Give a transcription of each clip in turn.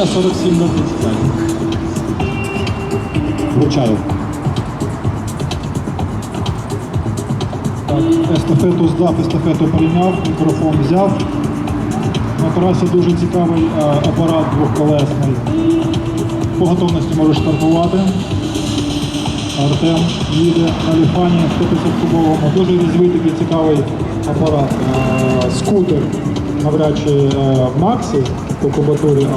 Хвилина 47 до 35. Вручаю. Так, естафету здав, естафету прийняв, мікрофон взяв. На трасі дуже цікавий е, апарат двохколесний. По готовності можеш стартувати. Артем їде на ліфані 150-кубовому. Дуже різвий такий цікавий апарат. Е, Скутер, навряд чи е, Максі по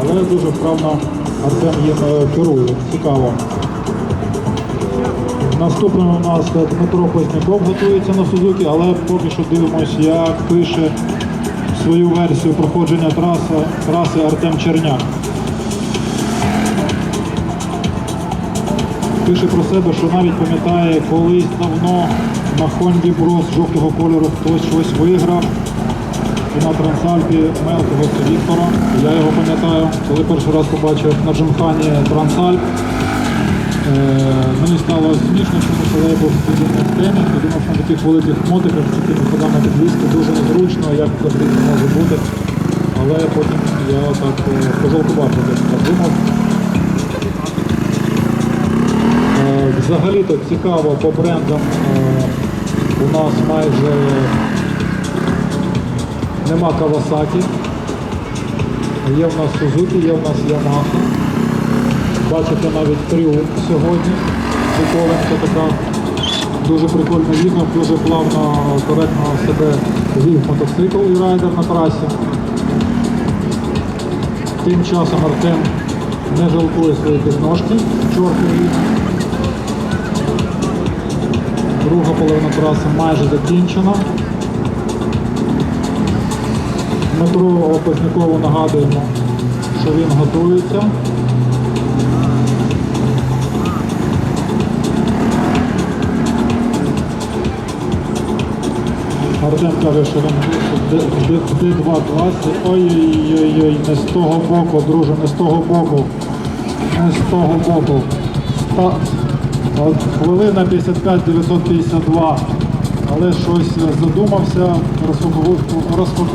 але дуже вправно Артем їм е, керує. Цікаво. Наступним у нас Дмитро Позняков готується на Сузуки, але поки що дивимося, як пише свою версію проходження траси, траси Артем Черняк. Пише про себе, що навіть пам'ятає, колись давно на Хонді Брос жовтого кольору хтось щось виграв. І на Трансальпі мелкого Віктора. Я його пам'ятаю, коли перший раз побачив на Джимхані Трансальп. Е, мені стало смішно, тому що я був тоді не в темі, я думав, що на таких великих мотиках з такими ходами підвізки дуже незручно, як завжди це може бути. Але потім я так е, пожалкував, я так думав. Е, Взагалі-то цікаво по брендам у нас майже нема Kawasaki. Є в нас Suzuki, є в нас Yamaha. Бачите навіть тріумф сьогодні. Приколенка така. Дуже прикольно їхав, дуже плавно, коректно себе вів мотоцикл і райдер на трасі. Тим часом Артем не жалкує свої підножки, чорної. Друга половина траси майже закінчена. Дмитру нагадуємо, що він готується. Артем каже, що він в Д2 класі. Ой-ой-ой, не з того боку, друже, не з того боку. Не з того боку. Ста... От хвилина 55 952. Але щось задумався, розфокусував